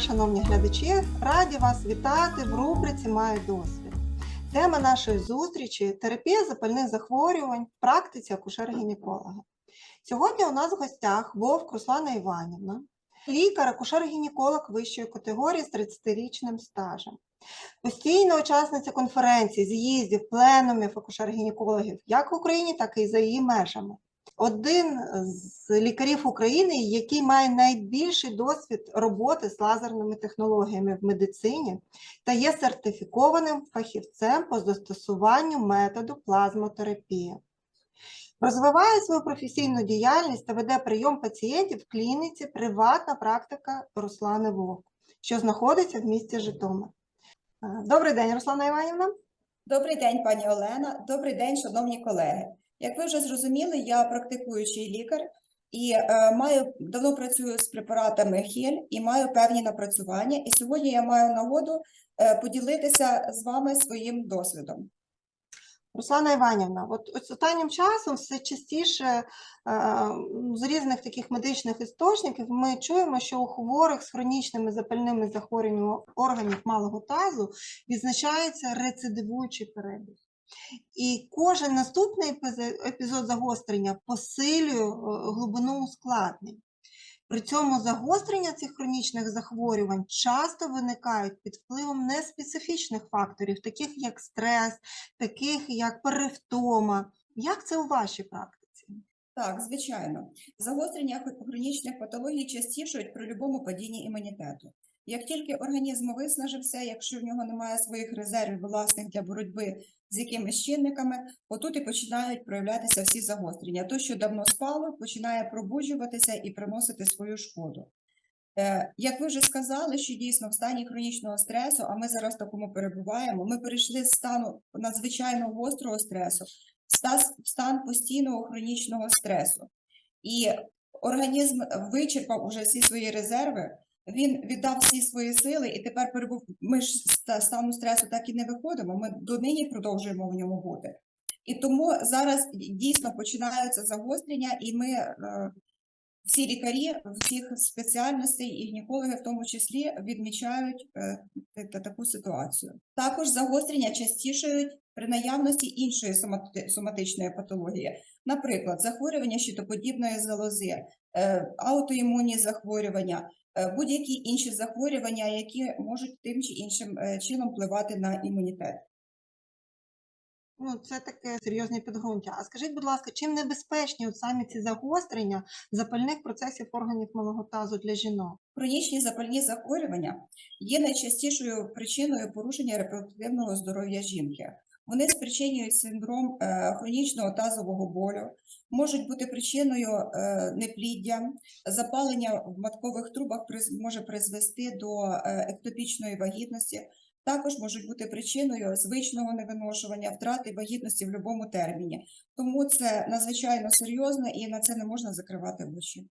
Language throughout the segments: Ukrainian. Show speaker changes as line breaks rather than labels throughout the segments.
шановні глядачі! Раді вас вітати в рубриці Маю досвід. Тема нашої зустрічі терапія запальних захворювань в практиці акушер-гінеколога. Сьогодні у нас в гостях Вовк Руслана Іванівна, лікар, акушер-гінеколог вищої категорії з 30-річним стажем, постійна учасниця конференцій, з'їздів, пленумів акушер-гінекологів як в Україні, так і за її межами один з лікарів України, який має найбільший досвід роботи з лазерними технологіями в медицині та є сертифікованим фахівцем по застосуванню методу плазмотерапії. Розвиває свою професійну діяльність та веде прийом пацієнтів в клініці приватна практика Руслани Вовк, що знаходиться в місті Житомир. Е, Добрий день, Руслана Іванівна.
Добрий день, пані Олена. Добрий день, шановні колеги. Як ви вже зрозуміли, я практикуючий лікар і е, маю давно працюю з препаратами ХІЛь і маю певні напрацювання. І сьогодні я маю нагоду е, поділитися з вами своїм досвідом.
Руслана Іванівна, от останнім часом все частіше е, з різних таких медичних істочників ми чуємо, що у хворих з хронічними запальними захворюваннями органів малого тазу відзначається рецидивуючий перебіг. І кожен наступний епізод загострення посилює е, глибину ускладнень. При цьому загострення цих хронічних захворювань часто виникають під впливом неспецифічних факторів, таких як стрес, таких як перевтома. Як це у вашій практиці?
Так, звичайно, загострення хро- хронічних патологій частішують при будь-якому падінні імунітету. Як тільки організм виснажився, якщо в нього немає своїх резервів власних для боротьби з якимись чинниками, отут і починають проявлятися всі загострення. То, що давно спало, починає пробуджуватися і приносити свою шкоду. Е, Як ви вже сказали, що дійсно в стані хронічного стресу, а ми зараз в такому перебуваємо, ми перейшли з стану надзвичайно гострого стресу в стан постійного хронічного стресу. І організм вичерпав уже всі свої резерви, він віддав всі свої сили, і тепер перебув. Ми ж з ста- стану стресу так і не виходимо. Ми донині продовжуємо в ньому бути. І тому зараз дійсно починаються загострення, і ми е, всі лікарі всіх спеціальностей і гінекологи в тому числі відмічають е, та- та- таку ситуацію. Також загострення частішають при наявності іншої сомати- соматичної патології, наприклад, захворювання щитоподібної залози, е, аутоімунні захворювання, будь-які інші захворювання, які можуть тим чи іншим е, чином впливати на імунітет.
Ну, це таке серйозне підґрунтя. А скажіть, будь ласка, чим небезпечні от саме ці загострення запальних процесів органів малого тазу для жінок?
Хронічні запальні захворювання є найчастішою причиною порушення репродуктивного здоров'я жінки. Вони спричинюють синдром е, хронічного тазового болю, можуть бути причиною е, непліддя, запалення в маткових трубах може призвести до е, ектопічної вагітності. Також можуть бути причиною звичного невиношування, втрати вагітності в будь-якому терміні. Тому це надзвичайно серйозно і на це не можна закривати очі.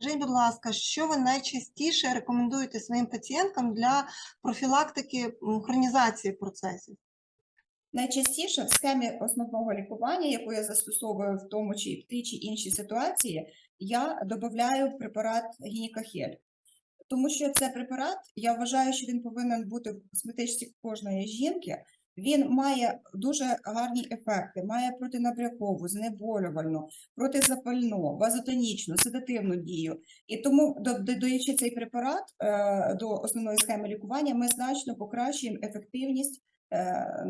Скажіть, будь ласка, що ви найчастіше рекомендуєте своїм пацієнткам для профілактики хронізації процесів?
Найчастіше в схемі основного лікування, яку я застосовую в тому чи в тій чи іншій ситуації, я додаю препарат гінікахель. Тому що це препарат, я вважаю, що він повинен бути в косметичці кожної жінки. Він має дуже гарні ефекти, має протинабрякову, знеболювальну, протизапальну, вазотонічну, седативну дію. І тому, додаючи цей препарат е, до основної схеми лікування, ми значно покращуємо ефективність е,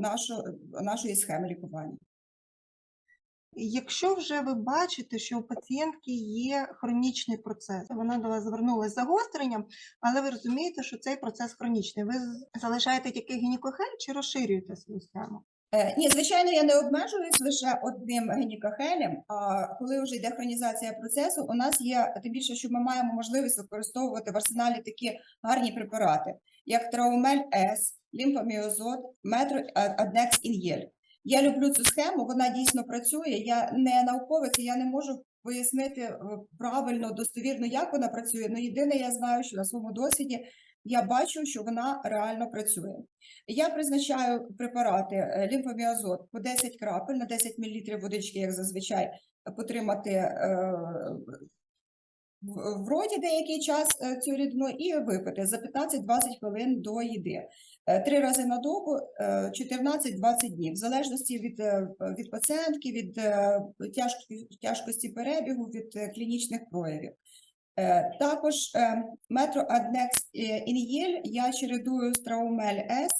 нашої схеми лікування.
Якщо вже ви бачите, що у пацієнтки є хронічний процес, вона до вас звернулася з загостренням, але ви розумієте, що цей процес хронічний. Ви залишаєте тільки гінекохель чи розширюєте свою схему?
Е, Ні, звичайно, я не обмежуюсь лише одним генікахелем. А коли вже йде хронізація процесу, у нас є тим більше, що ми маємо можливість використовувати в арсеналі такі гарні препарати, як Траумель С, лімфоміозот, метро Аднекс Ін'єль. Я люблю цю схему, вона дійсно працює. Я не науковець, я не можу пояснити е, правильно, достовірно, як вона працює. Ну, єдине, я знаю, що на своєму досвіді я бачу, що вона реально працює. Я призначаю препарати е, лімфоміазот по 10 крапель на 10 мл водички, як зазвичай, потримати е, в в роті деякий час цю рідину і випити за 15-20 хвилин до їди. Е, Три рази на добу е, 14-20 днів, в залежності від, е, від пацієнтки, від е, тяжкості, перебігу, від е, клінічних проявів. Е, Також метроаднекс метро Аднекс я чередую з Траумель С.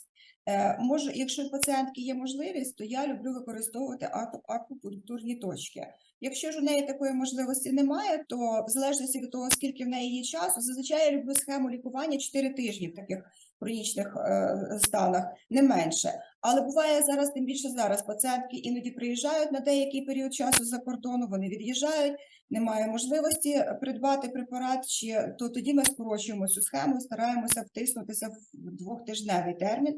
Е, Можу, якщо у пацієнтки є можливість, то я люблю використовувати аку- акупунктурні точки. Якщо ж у неї такої можливості немає, то в залежності від того, скільки в неї є часу, зазвичай я люблю схему лікування 4 тижні в таких хронічних е, станах, не менше. Але буває зараз, тим більше зараз, пацієнтки іноді приїжджають на деякий період часу за кордону, вони від'їжджають, немає можливості придбати препарат, чи то тоді ми скорочуємо цю схему, стараємося втиснутися в двохтижневий термін.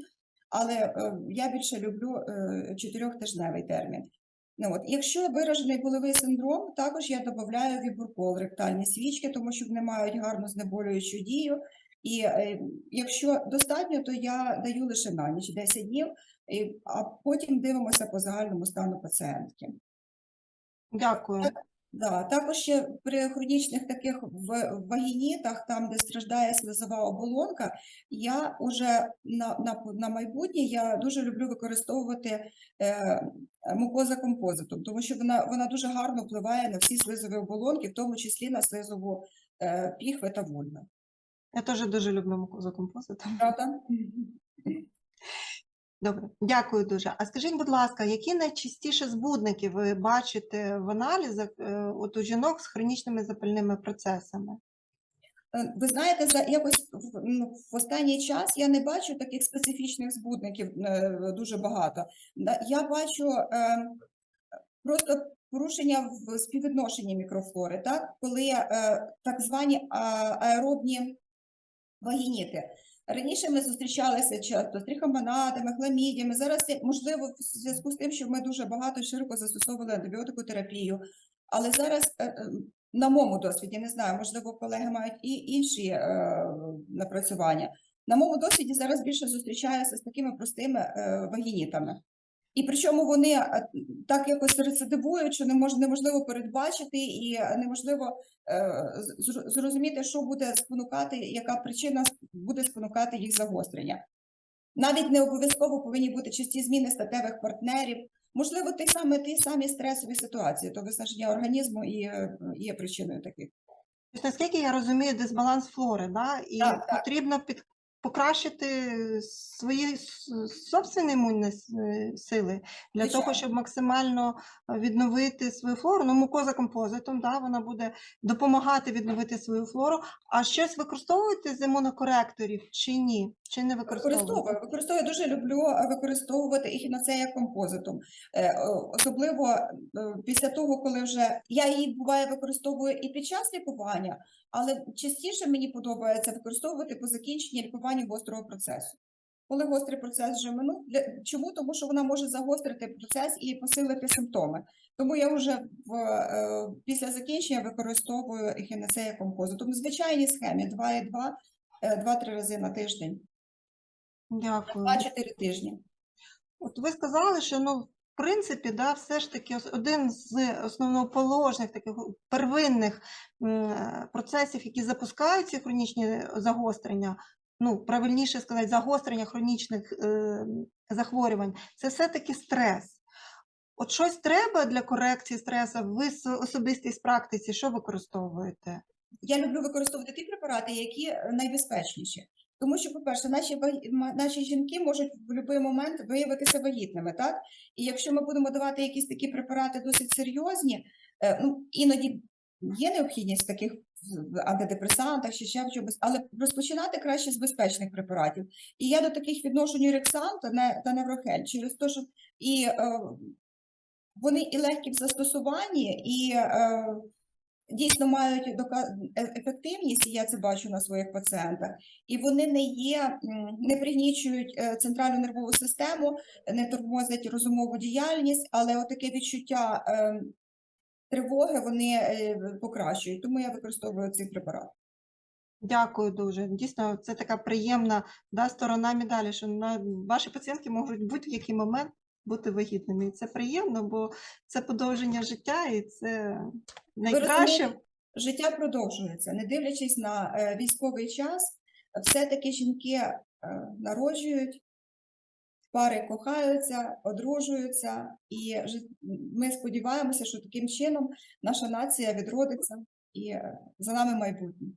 Але е, я більше люблю е, чотирьохтижневий термін. Ну, от, якщо виражений болевий синдром, також я додаю вібуркол ректальні свічки, тому що вони мають гарну знеболюючу дію. І е, якщо достатньо, то я даю лише на ніч 10 днів, а потім дивимося по загальному стану пацієнтки.
Дякую.
Да, також ще при хронічних таких вагінітах, там, де страждає слизова оболонка, я уже на, на, на майбутнє я дуже люблю використовувати е, мукоза композитом, тому що вона, вона дуже гарно впливає на всі слизові оболонки, в тому числі на слизову е, піхви та вульви.
Я теж дуже люблю мукозу композитом.
Правда?
Добре, дякую дуже. А скажіть, будь ласка, які найчастіші збудники ви бачите в аналізах е, от у жінок з хронічними запальними процесами?
Е, Ви знаєте, за якось в, останній час я не бачу таких специфічних збудників е, дуже багато. Я бачу просто порушення в співвідношенні мікрофлори, так? коли так звані аеробні вагініти. Раніше ми зустрічалися часто з трихомонадами, хламідіями. Зараз можливо в зв'язку з тим, що ми дуже багато і широко застосовували антибіотикотерапію. Але зараз, е, е, на моєму досвіді, не знаю, можливо, колеги мають і інші е, напрацювання. На моєму досвіді зараз більше зустрічаюся з такими простими е, вагінітами. І причому вони е, так якось рецидивують, що неможливо передбачити і неможливо е, зрозуміти, що буде спонукати, яка причина буде спонукати їх загострення. Навіть не обов'язково повинні бути часті зміни статевих партнерів. Можливо, ті самі, ті самі стресові ситуації, то виснаження організму і е, є причиною таких.
Тобто, Наскільки я розумію, дисбаланс флори, да? і
Так, так.
потрібно під, покращити свої собственні імунні е, сили для того, щоб максимально е, відновити свою флору. Ну, мукоза композитом, да? вона буде допомагати відновити свою флору. А щось використовуєте з імунокоректорів чи ні? Чи не?
Використовую, використовую, дуже люблю е, використовувати ехінацея композитом. Е, о, Особливо після того, коли вже я її буває використовую і під час лікування, але частіше мені подобається використовувати по закінченні лікування гострого процесу. Коли гострий процес вже минув, для чому? Тому що вона може загострити процес і посилити симптоми. Тому я вже в, е, після закінчення використовую ехінацея композитом в звичайній схемі 2,2, е, 2-3 рази на тиждень.
Дякую.
2-4 тижні.
От ви сказали, що ну, в принципі, да, все ж таки один з основоположних таких первинних е, процесів, які запускають ці хронічні загострення, ну, правильніше сказати, загострення хронічних е, захворювань, це все-таки стрес. От щось треба для корекції стресу, ви особистій практиці, що використовуєте?
Я люблю використовувати ті препарати, які е, найбезпечніші. Тому що, по-перше, наші, наші жінки можуть в будь-який момент виявитися вагітними, так? І якщо ми будемо давати якісь такі препарати досить серйозні, е, ну, іноді є необхідність в таких антидепресантах чи ще в чомусь, але розпочинати краще з безпечних препаратів. І я до таких відношень Юрексан та, не, та Неврохель через те, що і е, вони і легкі в застосуванні, і е, дійсно мають е- ефективність, і я це бачу на своїх пацієнтах, і вони не є, не пригнічують е, центральну нервову систему, не тормозять розумову діяльність, але отаке відчуття е, тривоги вони е, покращують. Тому я використовую цей препарат.
Дякую дуже. Дійсно, це така приємна да, сторона медалі, що на, ваші пацієнтки можуть будь-який момент бути вагітними. І це приємно, бо це подовження життя і це найкраще.
життя продовжується, не дивлячись на е, військовий час, все-таки жінки е, народжують, пари кохаються, одружуються, і ми сподіваємося, що таким чином наша нація відродиться і е, за нами майбутнє.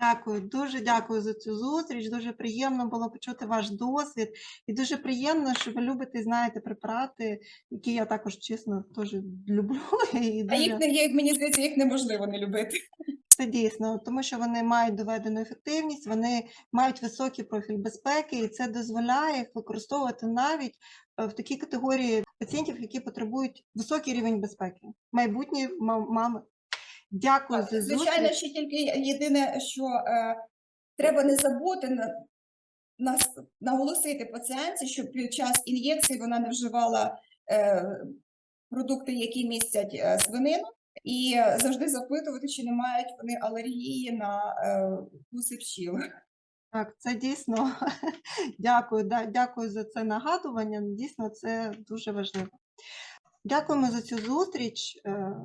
Дякую, дуже дякую за цю зустріч. Дуже приємно було почути ваш досвід, і дуже приємно, що ви любите і знаєте препарати, які я також чесно теж люблю. І
А їх не їх, мені здається, їх неможливо не любити.
Це дійсно, тому що вони мають доведену ефективність, вони мають високий профіль безпеки, і це дозволяє їх використовувати навіть е, в такій категорії пацієнтів, які потребують високий рівень безпеки. Майбутні ма- мами. Дякую за
Звичайно, ще тільки єдине, що е, треба не забути на, нас- наголосити пацієнтці, що під час ін'єкції вона не вживала е, продукти, які містять е, свинину, і е, завжди запитувати, чи не мають вони алергії на е, вкуси пчіл.
Так, це дійсно дякую, да, дякую за це нагадування. Дійсно, це дуже важливо. Дякуємо за цю зустріч. Е,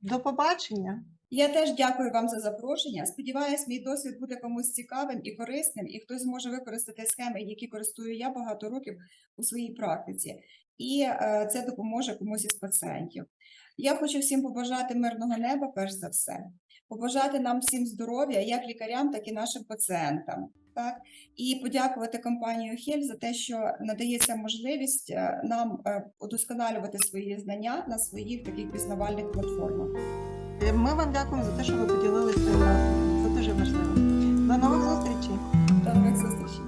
До побачення.
Я теж дякую вам за запрошення. Сподіваюсь, мій досвід буде комусь цікавим і корисним, і хтось зможе використати схеми, які користую я багато років у своїй практиці, і е, це допоможе комусь із пацієнтів. Я хочу всім побажати мирного неба, перш за все, побажати нам всім здоров'я, як лікарям, так і нашим пацієнтам. Так і подякувати компанію Хель за те, що надається можливість е, нам е, удосконалювати свої знання на своїх таких пізнавальних платформах.
Ми вам дякуємо за те, що ви поділилися. Це дуже важливо. До нових зустрічей!
До нових зустрічей.